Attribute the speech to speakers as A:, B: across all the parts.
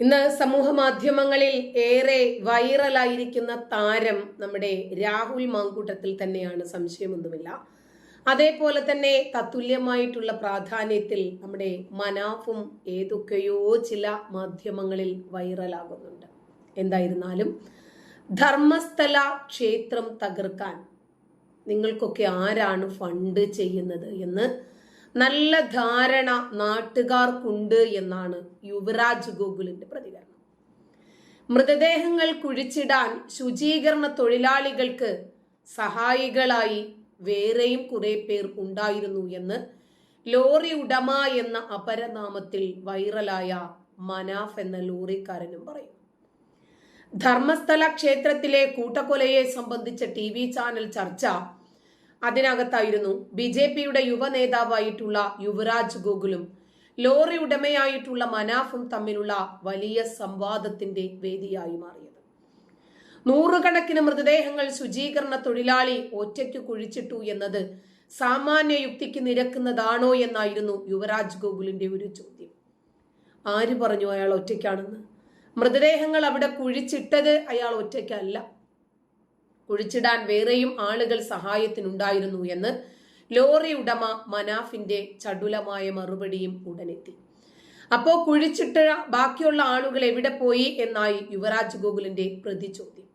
A: ഇന്ന് സമൂഹ മാധ്യമങ്ങളിൽ ഏറെ വൈറലായിരിക്കുന്ന താരം നമ്മുടെ രാഹുൽ മാങ്കൂട്ടത്തിൽ തന്നെയാണ് സംശയമൊന്നുമില്ല. അതേപോലെ തന്നെ തത്തുല്യമായിട്ടുള്ള പ്രാധാന്യത്തിൽ നമ്മുടെ മനാഫും ഏതൊക്കെയോ ചില മാധ്യമങ്ങളിൽ വൈറലാകുന്നുണ്ട്. എന്തായിരുന്നാലും ധർമ്മസ്ഥല ക്ഷേത്രം തകർക്കാൻ നിങ്ങൾക്കൊക്കെ ആരാണ് ഫണ്ട് ചെയ്യുന്നത് എന്ന് നല്ല ധാരണ നാട്ടുകാർക്കുണ്ട് എന്നാണ് യുവരാജ് ഗോകുലിന്റെ പ്രതികരണം. മൃതദേഹങ്ങൾ കുഴിച്ചിടാൻ ശുചീകരണ തൊഴിലാളികൾക്ക് സഹായികളായി വേറെയും കുറെ പേർ ഉണ്ടായിരുന്നു എന്ന് ലോറി ഉടമ എന്ന അപരനാമത്തിൽ വൈറലായ മനാഫ് എന്ന ലോറിക്കാരനും പറയും ധർമ്മസ്ഥല ക്ഷേത്രത്തിലെ കൂട്ടക്കൊലയെ സംബന്ധിച്ച ടി ചാനൽ ചർച്ച അതിനകത്തായിരുന്നു ബി ജെ പിയുടെ യുവ നേതാവായിട്ടുള്ള യുവരാജ് ഗോകുലും ലോറി ഉടമയായിട്ടുള്ള മനാഫും തമ്മിലുള്ള വലിയ സംവാദത്തിന്റെ വേദിയായി മാറിയത്. നൂറുകണക്കിന് മൃതദേഹങ്ങൾ ശുചീകരണ തൊഴിലാളി ഒറ്റയ്ക്ക് കുഴിച്ചിട്ടു എന്നത് സാമാന്യ യുക്തിക്ക് നിരക്കുന്നതാണോ എന്നായിരുന്നു യുവരാജ് ഗോകുലിന്റെ ഒരു ചോദ്യം. ആര് പറഞ്ഞു അയാൾ ഒറ്റയ്ക്കാണെന്ന്? മൃതദേഹങ്ങൾ അവിടെ കുഴിച്ചിട്ടത് അയാൾ ഒറ്റയ്ക്കല്ല. കുഴിച്ചിടാൻ വേറെയും ആളുകൾ സഹായത്തിനുണ്ടായിരുന്നു എന്ന് ലോറി ഉടമ മനാഫിന്റെ ചടുലമായ മറുപടിയും ഉടനെത്തി. അപ്പോ കുഴിച്ചിട്ട ബാക്കിയുള്ള ആളുകൾ എവിടെ പോയി എന്നായി യുവരാജ് ഗോകുലിന്റെ പ്രതി ചോദ്യം.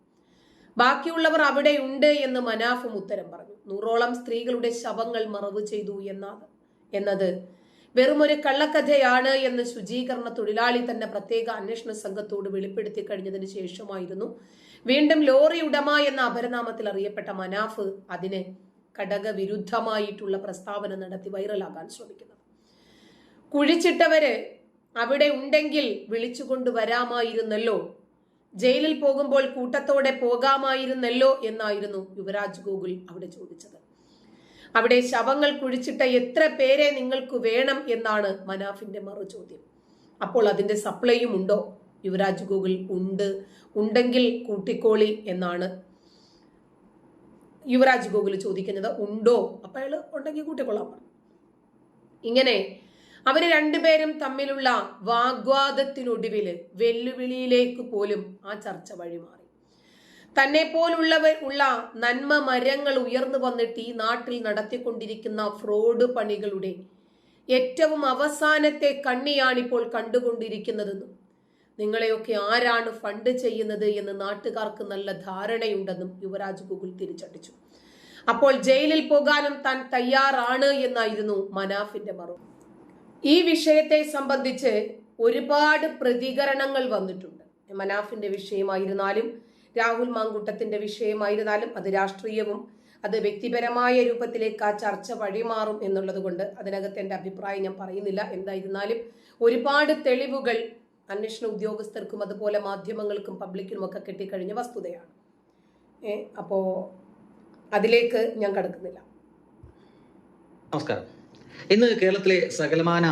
A: ബാക്കിയുള്ളവർ അവിടെ ഉണ്ട് എന്ന് മനാഫും ഉത്തരം പറഞ്ഞു. നൂറോളം സ്ത്രീകളുടെ ശവങ്ങൾ മറവ് ചെയ്തു എന്നാണ്. എന്നത് വെറുമൊരു കള്ളക്കഥയാണ് എന്ന് ശുചീകരണ തൊഴിലാളി തന്നെ പ്രത്യേക അന്വേഷണ സംഘത്തോട് വെളിപ്പെടുത്തി കഴിഞ്ഞതിന് ശേഷമായിരുന്നു വീണ്ടും ലോറി ഉടമ എന്ന അപരനാമത്തിൽ അറിയപ്പെട്ട മനാഫ് അതിന് ഘടകവിരുദ്ധമായിട്ടുള്ള പ്രസ്താവന നടത്തി വൈറലാകാൻ ശ്രമിക്കുന്നത്. കുഴിച്ചിട്ടവര് അവിടെ ഉണ്ടെങ്കിൽ വിളിച്ചുകൊണ്ട് വരാമായിരുന്നല്ലോ. ജയിലിൽ പോകുമ്പോൾ കൂട്ടത്തോടെ പോകാമായിരുന്നല്ലോ എന്നായിരുന്നു യുവരാജ് ഗോകുൽ അവിടെ ചോദിച്ചത്. അവിടെ ശവങ്ങൾ കുഴിച്ചിട്ട എത്ര പേരെ നിങ്ങൾക്ക് വേണം എന്നാണ് മനാഫിന്റെ മറു ചോദ്യം അപ്പോൾ അതിന്റെ സപ്ലൈയും ഉണ്ടോ? യുവരാജ് ഗോകുൽ ഉണ്ട് ഉണ്ടെങ്കിൽ കൂട്ടിക്കോളി എന്നാണ് യുവരാജ് ഗോകുൽ ചോദിക്കുന്നത്. ഉണ്ടോ? അപ്പൊ അയാൾ ഉണ്ടെങ്കിൽ കൂട്ടിക്കൊള്ളാം. ഇങ്ങനെ അവർ രണ്ടുപേരും തമ്മിലുള്ള വാഗ്വാദത്തിനൊടുവിൽ വെല്ലുവിളിയിലേക്ക് പോലും ആ ചർച്ച വഴിമാറി. തന്നെ പോലുള്ളവർ ഉള്ള നന്മ മരങ്ങൾ ഉയർന്നു വന്നിട്ട് ഈ നാട്ടിൽ നടത്തിക്കൊണ്ടിരിക്കുന്ന ഫ്രോഡ് പണികളുടെ ഏറ്റവും അവസാനത്തെ കണ്ണിയാണിപ്പോൾ കണ്ടുകൊണ്ടിരിക്കുന്നതെന്നും നിങ്ങളെയൊക്കെ ആരാണ് ഫണ്ട് ചെയ്യുന്നത് എന്ന് നാട്ടുകാർക്ക് നല്ല ധാരണയുണ്ടെന്നും യുവരാജ് ഗോകുൽ തിരിച്ചടിച്ചു. അപ്പോൾ ജയിലിൽ പോകാനും താൻ തയ്യാറാണ് എന്നായിരുന്നു മനാഫിന്റെ മറുപടി. ഈ വിഷയത്തെ സംബന്ധിച്ച് ഒരുപാട് പ്രതികരണങ്ങൾ വന്നിട്ടുണ്ട്. മനാഫിന്റെ വിഷയമായിരുന്നാലും രാഹുൽ മാങ്കൂട്ടത്തിന്റെ വിഷയമായിരുന്നാലും അത് രാഷ്ട്രീയവും അത് വ്യക്തിപരമായ രൂപത്തിലേക്ക് ആ ചർച്ച വഴിമാറും എന്നുള്ളത് കൊണ്ട് അതിനകത്ത് എന്റെ അഭിപ്രായം ഞാൻ പറയുന്നില്ല. എന്തായിരുന്നാലും ഒരുപാട് തെളിവുകൾ അന്വേഷണ ഉദ്യോഗസ്ഥർക്കും അതുപോലെ മാധ്യമങ്ങൾക്കും പബ്ലിക്കിനും ഒക്കെ കിട്ടിക്കഴിഞ്ഞ വസ്തുതയാണ്. ഏ അതിലേക്ക് ഞാൻ കടക്കുന്നില്ല.
B: നമസ്കാരം. ഇന്ന് കേരളത്തിലെ സകലമാന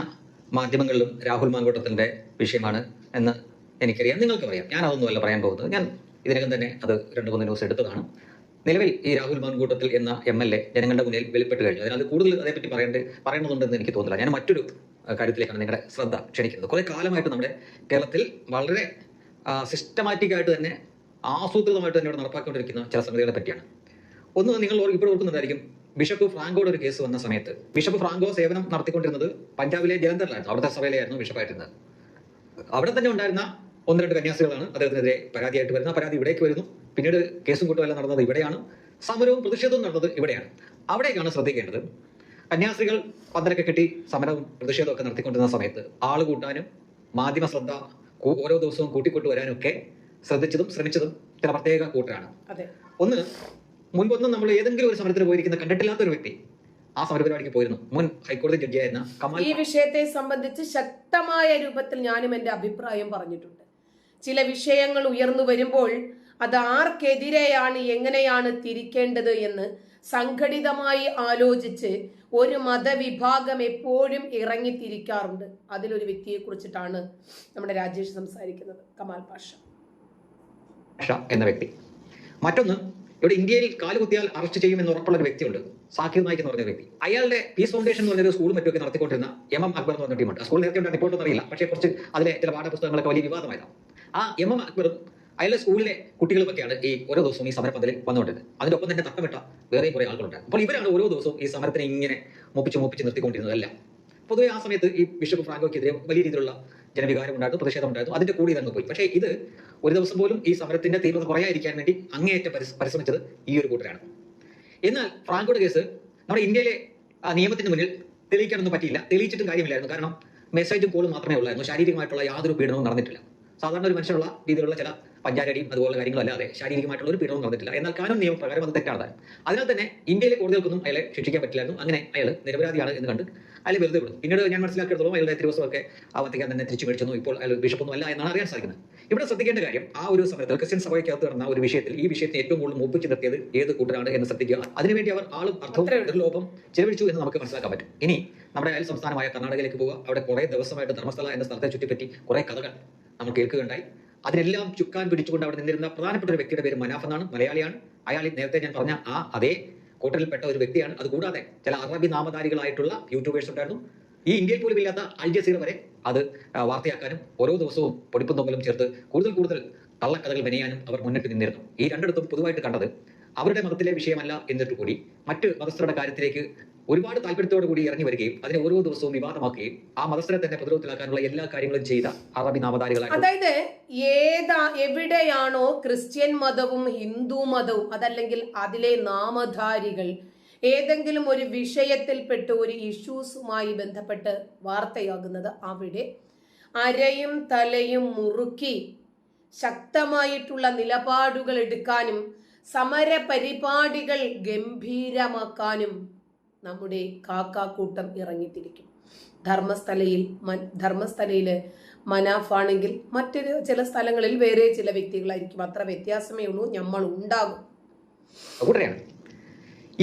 B: മാധ്യമങ്ങളിലും രാഹുൽ മാങ്കോട്ടത്തിന്റെ വിഷയമാണ് എന്ന് എനിക്കറിയാം. നിങ്ങൾക്കും അറിയാം. ഞാൻ അതൊന്നുമല്ല പറയാൻ പോകുന്നത്. ഞാൻ ഇതിനകം തന്നെ അത് രണ്ട് മൂന്ന് ന്യൂസ് എടുത്തതാണ്. നിലവിൽ ഈ രാഹുൽ മാൻകൂട്ടത്തിൽ എന്ന എം എൽ എ ജനങ്ങളുടെ മുന്നിൽ വെളിപ്പെട്ട് കഴിഞ്ഞു. അതിനാൽ കൂടുതൽ അതേപ്പറ്റി പറയേണ്ട പറയേണ്ടതുണ്ടെന്ന് എനിക്ക് തോന്നുന്നില്ല. ഞാൻ മറ്റൊരു കാര്യത്തിലേക്കാണ് നിങ്ങളുടെ ശ്രദ്ധ ക്ഷണിക്കുന്നത്. കുറെ കാലമായിട്ട് നമ്മുടെ കേരളത്തിൽ വളരെ സിസ്റ്റമാറ്റിക് ആയിട്ട് തന്നെ ആസൂത്രിതമായിട്ട് തന്നെ ഇവിടെ നടപ്പാക്കിക്കൊണ്ടിരിക്കുന്ന ചില സംഗതികളെ പറ്റിയാണ്. ഒന്ന് നിങ്ങൾ ഇപ്പോഴും ഇപ്പോൾ ഓർക്കുന്നുണ്ടായിരിക്കും ബിഷപ്പ് ഫ്രാങ്കോയുടെ ഒരു കേസ് വന്ന സമയത്ത്. ബിഷപ്പ് ഫ്രാങ്കോ സേവനം നടത്തിക്കൊണ്ടിരുന്നത് പഞ്ചാബിലെ ജലന്ധറിലായിരുന്നു അവിടുത്തെ സഭയിലായിരുന്നു ബിഷപ്പായിരുന്നത്. അവിടെ തന്നെ ഉണ്ടായിരുന്ന ഒന്ന് രണ്ട് കന്യാസികളാണ് അദ്ദേഹത്തിനെതിരെ പരാതിയായിട്ട് വരുന്ന പരാതി ഇവിടേക്ക് വരുന്നു. പിന്നീട് കേസും കൂട്ടുമെല്ലാം നടന്നത് ഇവിടെയാണ്. സമരവും പ്രതിഷേധവും നടന്നത് ഇവിടെയാണ്. അവിടേക്കാണ് ശ്രദ്ധിക്കേണ്ടത്. കന്യാസ്ത്രീകൾ പന്തലൊക്കെ കെട്ടി സമരവും പ്രതിഷേധവും ഒക്കെ നടത്തിക്കൊണ്ടിരുന്ന സമയത്ത് ആൾ കൂട്ടാനും മാധ്യമ ശ്രദ്ധ ഓരോ ദിവസവും കൂട്ടിക്കൊണ്ടു വരാനും ഒക്കെ ശ്രദ്ധിച്ചതും ശ്രമിച്ചതും ചില പ്രത്യേക കൂട്ടരാണ്. ഒന്ന് മുൻപൊന്നും നമ്മൾ ഏതെങ്കിലും ഒരു സമരത്തിന് പോയിരിക്കുന്ന കണ്ടിട്ടില്ലാത്ത ഒരു വ്യക്തി ആ സമരപരിപാടിക്ക് പോയിരുന്നു. മുൻ ഹൈക്കോടതി ജഡ്ജിയായിരുന്ന കമാൽ
A: ഈ വിഷയത്തെ സംബന്ധിച്ച് ശക്തമായ രൂപത്തിൽ ഞാനും എന്റെ അഭിപ്രായം പറഞ്ഞിട്ടുണ്ട്. ചില വിഷയങ്ങൾ ഉയർന്നു വരുമ്പോൾ അത് ആർക്കെതിരെയാണ് എങ്ങനെയാണ് തിരിക്കേണ്ടത് എന്ന് സംഘടിതമായി ആലോചിച്ച് ഒരു മതവിഭാഗം എപ്പോഴും ഇറങ്ങിത്തിരിക്കാറുണ്ട്. അതിലൊരു വ്യക്തിയെ കുറിച്ചിട്ടാണ് നമ്മുടെ രാജേഷ് സംസാരിക്കുന്നത്. കമാൽ പാഷ.
B: എന്ന വ്യക്തി. മറ്റൊന്ന് ഇവിടെ ഇന്ത്യയിൽ കാലുകുത്തിയാൽ അറസ്റ്റ് ചെയ്യുമെന്ന് ഉറപ്പുള്ള ഒരു വ്യക്തിയുണ്ട്. സാക്കിർ നായിക് എന്ന് പറഞ്ഞ വ്യക്തി. അയാളുടെ പീസ് ഫൗണ്ടേഷൻ എന്ന് പറഞ്ഞൊരു സ്കൂൾ മറ്റൊക്കെ നടത്തിക്കൊണ്ടിരുന്ന എം എം അക്ബർ എന്ന് പറഞ്ഞ ടീമുണ്ട്. സ്കൂൾ നേരത്തെ റിപ്പോർട്ടൊന്നും അറിയില്ല. പക്ഷേ കുറച്ച് അതിലെ ചില പാഠപുസ്തകങ്ങളൊക്കെ വലിയ വിവാദമായതാണ്. ആ എം എം അക്ബറും അയാളുടെ സ്കൂളിലെ കുട്ടികളുമൊക്കെയാണ് ഈ ഓരോ ദിവസവും ഈ സമരപ്പന്തലിൽ വന്നുകൊണ്ടിരുന്നത്. അതിന്റെ ഒപ്പം തന്നെ തട്ടമിട്ട വേറെ കുറെ ആളുകളുണ്ടായിരുന്നു അപ്പോൾ ഇവരാണ് ഓരോ ദിവസവും ഈ സമരത്തിനെ ഇങ്ങനെ മുപ്പിച്ച് മുപ്പിച്ച് നിർത്തിക്കൊണ്ടിരുന്നതല്ല പൊതുവെ ആ സമയത്ത് ഈ ബിഷപ്പ് ഫ്രാങ്കോയ്ക്കെതിരെ വലിയ രീതിയിലുള്ള ജനവികാരം ഉണ്ടായിരുന്നു പ്രതിഷേധം ഉണ്ടായിരുന്നു. അതിന്റെ കൂടി ഇതങ്ങ് പോയി. പക്ഷേ ഇത് ഒരു ദിവസം പോലും ഈ സമരത്തിന്റെ തീവ്രത കുറയാതിരിക്കാൻ വേണ്ടി അങ്ങേയറ്റം പരിശ്രമിച്ചത് ഈ ഒരു കൂട്ടരാണ്. എന്നാൽ ഫ്രാങ്കോയുടെ കേസ് നമ്മുടെ ഇന്ത്യയിലെ നിയമത്തിന് മുന്നിൽ തെളിയിക്കാനൊന്നും പറ്റിയില്ല. തെളിയിച്ചിട്ടും കാര്യമില്ലായിരുന്നു. കാരണം മെസ്സേജും കോളും മാത്രമേ ഉള്ളായിരുന്നു. ശാരീരികമായിട്ടുള്ള യാതൊരു പീഡനവും നടന്നിട്ടില്ല. സാധാരണ ഒരു മനുഷ്യനുള്ള രീതിയിലുള്ള ചില പഞ്ചാരടിയും അതുപോലുള്ള കാര്യങ്ങളല്ലാതെ ശാരീരികമായിട്ടുള്ള ഒരു പീഡനവും നടന്നിട്ടില്ല. എന്നാൽ കാനൂൻ നിയമപ്രകാരം അത് തെറ്റാണ്. താനും. അതിനാൽ തന്നെ ഇന്ത്യയിലെ കോടതികൾക്കൊന്നും അയാളെ ശിക്ഷിക്കാൻ പറ്റില്ലായിരുന്നു. അങ്ങനെ അയാൾ നിരപരാധിയാണ് എന്ന് കണ്ട് അയാൾ വെറുതെ വിടുന്നു. പിന്നീട് ഞാൻ മനസ്സിലാക്കിയെടുത്തോളം അയാളുടെ തിരുവസമൊക്കെ ആവർത്തിക്കാൻ തന്നെ തിരിച്ചു മേടിച്ചു ഇപ്പോൾ അയാൾ ബിഷപ്പൊന്നും അല്ല എന്നാണ് അറിയാൻ സാധിക്കുന്നത്. ഇവിടെ ശ്രദ്ധിക്കേണ്ട കാര്യം ആ ഒരു സമയത്ത് ക്രിസ്ത്യൻ സഭയ്ക്കകത്ത് നടന്ന ഒരു വിഷയത്തിൽ ഈ വിഷയത്തെ ഏറ്റവും കൂടുതൽ ഒപ്പിച്ച് നിർത്തിയത് ഏത് കൂട്ടരാണ് എന്ന് ശ്രദ്ധിക്കുക. അതിനുവേണ്ടി അവർ ആളും അർത്ഥവും ലോപം. ചെലവഴിച്ചു എന്ന് നമുക്ക് മനസ്സിലാക്കാൻ പറ്റും. ഇനി നമ്മുടെ അയൽ സംസ്ഥാനമായ കർണാടകയിലേക്ക് പോവുക. അവിടെ കുറെ ദിവസമായിട്ട് ധർമ്മസ്ഥല എന്ന സ്ഥലത്തെ ചുറ്റിപ്പറ്റി കുറെ കഥകൾ നമ്മൾ കേൾക്കുകയുണ്ടായി അതിനെല്ലാം ചുക്കാൻ പിടിച്ചുകൊണ്ട് അവിടെ നിന്നിരുന്ന പ്രധാനപ്പെട്ട ഒരു വ്യക്തിയുടെ പേര് മനാഫ് എന്നാണ് മലയാളിയാണ്. അയാൾ നേരത്തെ ഞാൻ പറഞ്ഞ ആ അതേ കൂട്ടരിൽപ്പെട്ട ഒരു വ്യക്തിയാണ്. അതുകൂടാതെ ചില അറബി നാമധാരികളായിട്ടുള്ള യൂട്യൂബേഴ്സ് ഉണ്ടായിരുന്നു. ഈ ഇന്ത്യയിൽ പോലും ഇല്ലാത്ത അൽ ജസീറ വരെ അത് വാർത്തയാക്കാനും ഓരോ ദിവസവും പൊടിപ്പും തൊങ്ങലും ചേർത്ത് കൂടുതൽ കൂടുതൽ കള്ളക്കഥകൾ മെനയാനും അവർ മുന്നിട്ട് നിന്നിരുന്നു. ഈ രണ്ടിടത്തും പൊതുവായിട്ട് കണ്ടത് അവരുടെ മതത്തിലെ വിഷയമല്ല എന്നിട്ട് കൂടി മറ്റ് മതസ്ഥരുടെ കാര്യത്തിലേക്ക് ഒരുപാട് താല്പര്യത്തോടു കൂടി ഇറങ്ങി വരികയും അതിനെ ഓരോ ദിവസവും വിവാദമാക്കുകയും ആ മതസ്ഥരെ തന്നെ പ്രതിരോധത്തിലാക്കാനുള്ള എല്ലാ കാര്യങ്ങളും ചെയ്ത അറബി നാമധാരികളാണ്
A: അതായത് ഏതാ എവിടെയാണോ ക്രിസ്ത്യൻ മതവും ഹിന്ദു മതവും അതല്ലെങ്കിൽ അതിലെ നാമധാരികൾ ഏതെങ്കിലും ഒരു വിഷയത്തിൽപ്പെട്ട് ഒരു ഇഷ്യൂസുമായി ബന്ധപ്പെട്ട് വാർത്തയാകുന്നത് അവിടെ. അരയും തലയും മുറുക്കി ശക്തമായിട്ടുള്ള നിലപാടുകൾ എടുക്കാനും സമര പരിപാടികൾ ഗംഭീരമാക്കാനും നമ്മുടെ കാക്കാക്കൂട്ടം ഇറങ്ങിത്തിരിക്കും. ധർമ്മസ്ഥലയിൽ ധർമ്മസ്ഥലയിൽ മനാഫാണെങ്കിൽ മറ്റൊരു ചില സ്ഥലങ്ങളിൽ വേറെ ചില വ്യക്തികളായിരിക്കും. അത്ര വ്യത്യാസമേ ഉള്ളൂ. നമ്മൾ ഉണ്ടാകും.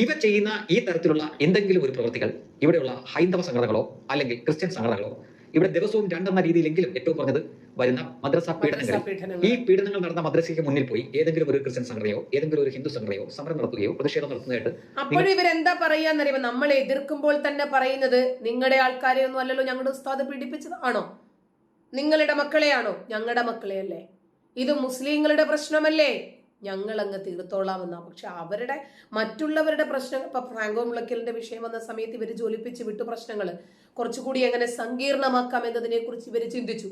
B: ഇവ ചെയ്യുന്ന ഈ തരത്തിലുള്ള എന്തെങ്കിലും ഒരു പ്രവൃത്തികൾ ഇവിടെയുള്ള ഹൈന്ദവ സംഘടനകളോ അല്ലെങ്കിൽ ക്രിസ്ത്യൻ സംഘടനകളോ ഇവിടെ ദിവസവും രണ്ടെന്ന രീതിയിലെങ്കിലും ഏറ്റവും കുറഞ്ഞത് വരുന്ന മദ്രസ പീഡനങ്ങളിൽ
A: പീഡനങ്ങൾ.
B: ഈ പീഡനങ്ങൾ നടന്ന മദ്രസയ്ക്ക് മുന്നിൽ പോയി ഏതെങ്കിലും ഒരു ക്രിസ്ത്യൻ സംഘടനയോ ഏതെങ്കിലും ഒരു ഹിന്ദു സംഘടനയോ സമരം നടത്തുകയോ പ്രതിഷേധം നടത്തുന്നതായിട്ട്
A: അപ്പോഴും ഇവരെന്താ പറയാന്നറിയുമ്പോ നമ്മൾ എതിർക്കുമ്പോൾ തന്നെ പറയുന്നത് നിങ്ങളുടെ ആൾക്കാരെ ഒന്നും അല്ലല്ലോ ഞങ്ങളുടെ ഉസ്താദ് പീഡിപ്പിച്ചത് ആണോ നിങ്ങളുടെ മക്കളെയാണോ? ഞങ്ങളുടെ മക്കളെയല്ലേ? ഇത് മുസ്ലിങ്ങളുടെ പ്രശ്നമല്ലേ? ഞങ്ങൾ അങ്ങ് തീർത്തോളാമെന്നാ. പക്ഷെ അവരുടെ മറ്റുള്ളവരുടെ പ്രശ്നങ്ങൾ ഇപ്പൊ ഫ്രാങ്കോ മുളയ്ക്കലിന്റെ വിഷയം വന്ന സമയത്ത് ഇവർ ജോലിപ്പിച്ച് വിട്ടു പ്രശ്നങ്ങൾ കുറച്ചുകൂടി എങ്ങനെ സങ്കീർണമാക്കാം എന്നതിനെ കുറിച്ച് ഇവർ ചിന്തിച്ചു.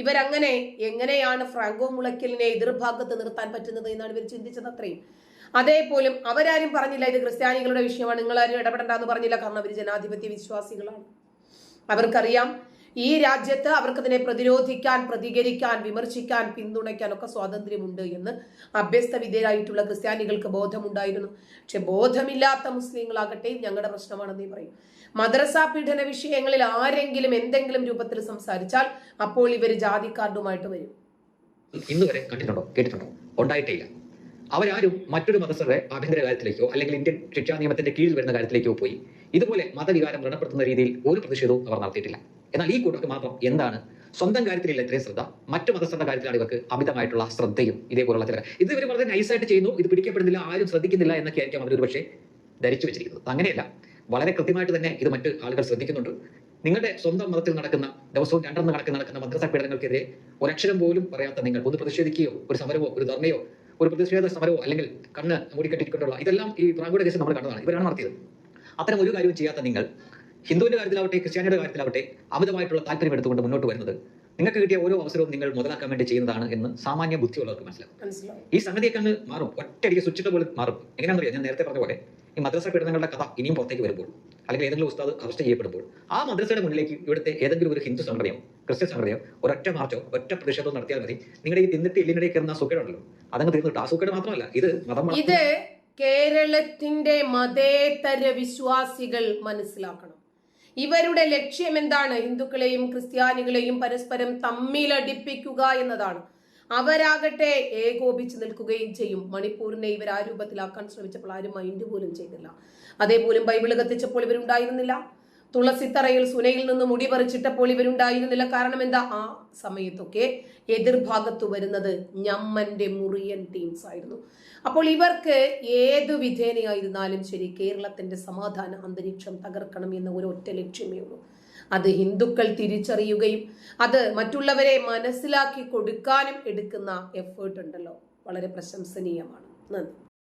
A: ഇവരങ്ങനെ എങ്ങനെയാണ് ഫ്രാങ്കോ മുളയ്ക്കലിനെ എതിർഭാഗത്ത് നിർത്താൻ പറ്റുന്നത് എന്നാണ് ഇവർ ചിന്തിച്ചത് അത്രയും. അതേപോലും അവരാരും പറഞ്ഞില്ല ഇത് ക്രിസ്ത്യാനികളുടെ വിഷയമാണ് നിങ്ങളാരും ഇടപെടണ്ടെന്ന് പറഞ്ഞില്ല കാരണം അവർ ജനാധിപത്യ വിശ്വാസികളാണ്. അവർക്കറിയാം ഈ രാജ്യത്ത് അവർക്കതിനെ പ്രതിരോധിക്കാൻ പ്രതികരിക്കാൻ വിമർശിക്കാൻ പിന്തുണയ്ക്കാൻ ഒക്കെ സ്വാതന്ത്ര്യമുണ്ട് എന്ന് അഭ്യസ്ത വിധേയരായിട്ടുള്ള ക്രിസ്ത്യാനികൾക്ക് ബോധമുണ്ടായിരുന്നു. പക്ഷെ ബോധമില്ലാത്ത മുസ്ലിങ്ങളാകട്ടെ ഞങ്ങളുടെ പ്രശ്നമാണെന്ന് പറയും. മദ്രസ പീഡന വിഷയങ്ങളിൽ ആരെങ്കിലും എന്തെങ്കിലും രൂപത്തിൽ സംസാരിച്ചാൽ അപ്പോൾ ഇവർ ജാതി കാർഡുമായിട്ട് വരും.
B: ഇന്ന് വരെ കണ്ടിട്ടുണ്ടോ കേട്ടിട്ടുണ്ടോ? ഉണ്ടായിട്ടില്ല. അവരാരും മറ്റൊരു മതസ്ഥരുടെ ആഭ്യന്തര കാര്യത്തിലേക്കോ അല്ലെങ്കിൽ ഇന്ത്യൻ ശിക്ഷാ നിയമത്തിന്റെ കീഴിൽ വരുന്ന കാര്യത്തിലേക്കോ പോയി. ഇതുപോലെ മതവികാരം വ്രണപ്പെടുത്തുന്ന രീതിയിൽ ഒരു പ്രതിഷേധവും അവർ നടത്തിയിട്ടില്ല. എന്നാൽ ഈ കൂട്ടർക്ക് മാത്രം എന്താണ്? സ്വന്തം കാര്യത്തിലില്ല ഇത്രയും ശ്രദ്ധ. മറ്റു മതസ്ഥരുടെ കാര്യത്തിലാണ് ഇവർക്ക് അമിതമായിട്ടുള്ള ശ്രദ്ധയും ഇതേപോലുള്ള ചില ഇത് ഇവർ വളരെ നൈസായിട്ട് ചെയ്യുന്നു. ഇത് പിടിക്കപ്പെടുന്നില്ല. ആരും ശ്രദ്ധിക്കുന്നില്ല എന്നൊക്കെ ആയിരിക്കും അവർ ഒരുപക്ഷെ ധരിച്ചു വെച്ചിരിക്കുന്നത്. അങ്ങനെയല്ല. വളരെ കൃത്യമായിട്ട് തന്നെ ഇത് മറ്റ് ആളുകൾ ശ്രദ്ധിക്കുന്നുണ്ട്. നിങ്ങളുടെ സ്വന്തം മതത്തിൽ നടക്കുന്ന ദിവസവും രണ്ടെണ്ണം കണക്ക് നടക്കുന്ന മദ്രസ പീഡനങ്ങൾക്കെതിരെ ഒരക്ഷരം പോലും പറയാത്ത നിങ്ങൾ ഒന്ന് പ്രതിഷേധിക്കുകയോ ഒരു സമരമോ ഒരു ധർമ്മയോ ഒരു പ്രതിഷേധ സമരമോ അല്ലെങ്കിൽ കണ്ണ് മൂടിക്കെട്ടിക്കൊണ്ടുള്ള ഇതെല്ലാം ഈ പ്രാങ്കുടെ കേസ് നമ്മൾ കണ്ടതാണ്. ഇവരാണ് നടത്തിയത്. അത്തരം ഒരു കാര്യവും ചെയ്യാത്ത നിങ്ങൾ ഹിന്ദുവിന്റെ കാര്യത്തിലാവട്ടെ ക്രിസ്ത്യാനിയുടെ കാര്യത്തിലാവട്ടെ അമിതമായിട്ടുള്ള താല്പര്യം എടുത്തുകൊണ്ട് മുന്നോട്ട് വരുന്നത് നിങ്ങൾക്ക് കിട്ടിയ ഓരോ അവസരവും നിങ്ങൾ മുതലാക്കാൻ വേണ്ടി ചെയ്യുന്നതാണ് എന്ന് സാമാന്യ ബുദ്ധിയുള്ളവർക്ക് മനസ്സിലാവും.
A: മനസ്സിലാവും.
B: ഈ സംഗതിയൊക്കെ അങ്ങ് മാറും. ഒറ്റയടിക്ക് സ്വിച്ചിട്ട് പോലെ മാറും. എങ്ങനെയാണെന്നറിയാം? ഞാൻ നേരത്തെ പറഞ്ഞ പോലെ ഈ മദ്രസ പീഡനങ്ങളുടെ കഥ ഇനിയും പുറത്തേക്ക് വരുമ്പോൾ അല്ലെങ്കിൽ ഏതെങ്കിലും ഉസ്താദ് അറസ്റ്റ് ചെയ്യപ്പെടുമ്പോൾ ആ മദ്രസയുടെ മുന്നിലേക്ക് ഇവിടുത്തെ ഏതെങ്കിലും ഒരു ഹിന്ദു സംഘടനയോ ക്രിസ്ത്യൻ സംഘടനയോ ഒരൊറ്റ മാർച്ചോ ഒറ്റ പ്രതിഷേധമോ നടത്തിയാൽ മതി. നിങ്ങളുടെ ഈ തിന്നിട്ട് ഇല്ലിനിടയിൽ കയറുന്ന സുഖമുണ്ടല്ലോ അതങ്ങ് തീർന്നിട്ട് ആ സുഖം മാത്രമല്ല ഇത് മതം
A: ഇത് കേരളത്തിന്റെ മതേതര വിശ്വാസികൾ മനസ്സിലാക്കണം. ഇവരുടെ ലക്ഷ്യം എന്താണ് ഹിന്ദുക്കളെയും ക്രിസ്ത്യാനികളെയും പരസ്പരം തമ്മിലടിപ്പിക്കുക എന്നതാണ്. അവരാകട്ടെ ഏകോപിച്ച് നിൽക്കുകയും ചെയ്യും. മണിപ്പൂരിനെ ഇവർ ആ രൂപത്തിലാക്കാൻ ശ്രമിച്ചപ്പോൾ ആരും മൈൻഡ് പോലും ചെയ്തില്ല. അതേപോലും ബൈബിൾ കത്തിച്ചപ്പോൾ ഇവരുണ്ടായിരുന്നില്ല. തുളസിത്തറയിൽ സുനയിൽ നിന്ന് മുടി പറിച്ചിട്ടപ്പോൾ ഇവരുണ്ടായിരുന്നില്ല. കാരണം എന്താ? ആ സമയത്തൊക്കെ എതിർഭാഗത്ത് വരുന്നത് ഞമ്മന്റെ മുറിയൻ ടീംസ് ആയിരുന്നു. അപ്പോൾ ഇവർക്ക് ഏതു വിധേനയായിരുന്നാലും ശരി കേരളത്തിന്റെ സമാധാന അന്തരീക്ഷം തകർക്കണം എന്ന ഒരു ഒറ്റ ലക്ഷ്യമേ ഉള്ളൂ. അത് ഹിന്ദുക്കൾ തിരിച്ചറിയുകയും അത് മറ്റുള്ളവരെ മനസ്സിലാക്കി കൊടുക്കാനും എടുക്കുന്ന എഫേർട്ട് ഉണ്ടല്ലോ. വളരെ പ്രശംസനീയമാണ്. നന്ദി.